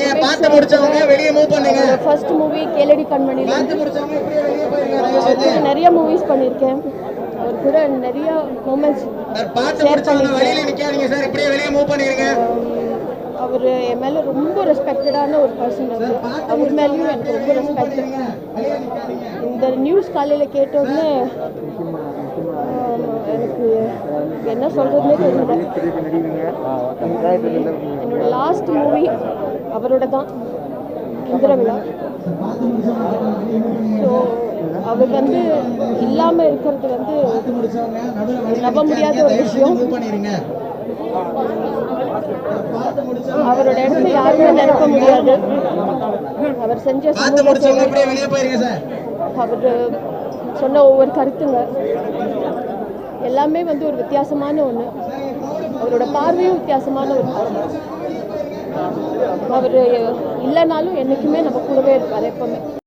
பண்ணீங்க பார்த்து முடிச்சவங்க வெளியே மூவ் பண்ணுங்க. ஃபர்ஸ்ட் மூவி கேளடி கண்மணியில் பார்த்து முடிச்சவங்க இப்படியே வெளியே செஞ்சு. நிறைய மூவிஸ் பண்ணியிருக்கேன். அவர் கூட நிறைய மூமெண்ட்ஸ் சார் பார்த்து முடிச்சவங்க வழியில நிக்காதீங்க சார் இப்படியே வெளியே மூவ் பண்ணிருங்க. அவர் என் மேலே ரொம்ப ரெஸ்பெக்டடான ஒரு பர்சன் அவர். அவர் மேலேயும் எனக்கு ரொம்ப ரெஸ்பெக்ட் வெளியே நிக்காதீங்க. இந்த நியூஸ் காலையில் கேட்டோடனே எனக்கு என்ன சொல்கிறதுனே தெரியல. என்னோட லாஸ்ட் மூவி அவரோட தான் இந்திர விழா. ஸோ அவர் வந்து இல்லாமல் இருக்கிறது வந்து நம்ப முடியாத ஒரு விஷயம். அவரோட இடத்துல யாருமே நிரப்ப முடியாது. அவர் செஞ்ச அவர் சொன்ன ஒவ்வொரு கருத்துங்க. எல்லாமே வந்து ஒரு வித்தியாசமான ஒன்று அவரோட பார்வையும் வித்தியாசமான ஒரு பார்வை அவர் இல்லைனாலும் என்றைக்குமே நம்ம கூடவே இருப்பார் எப்போவுமே.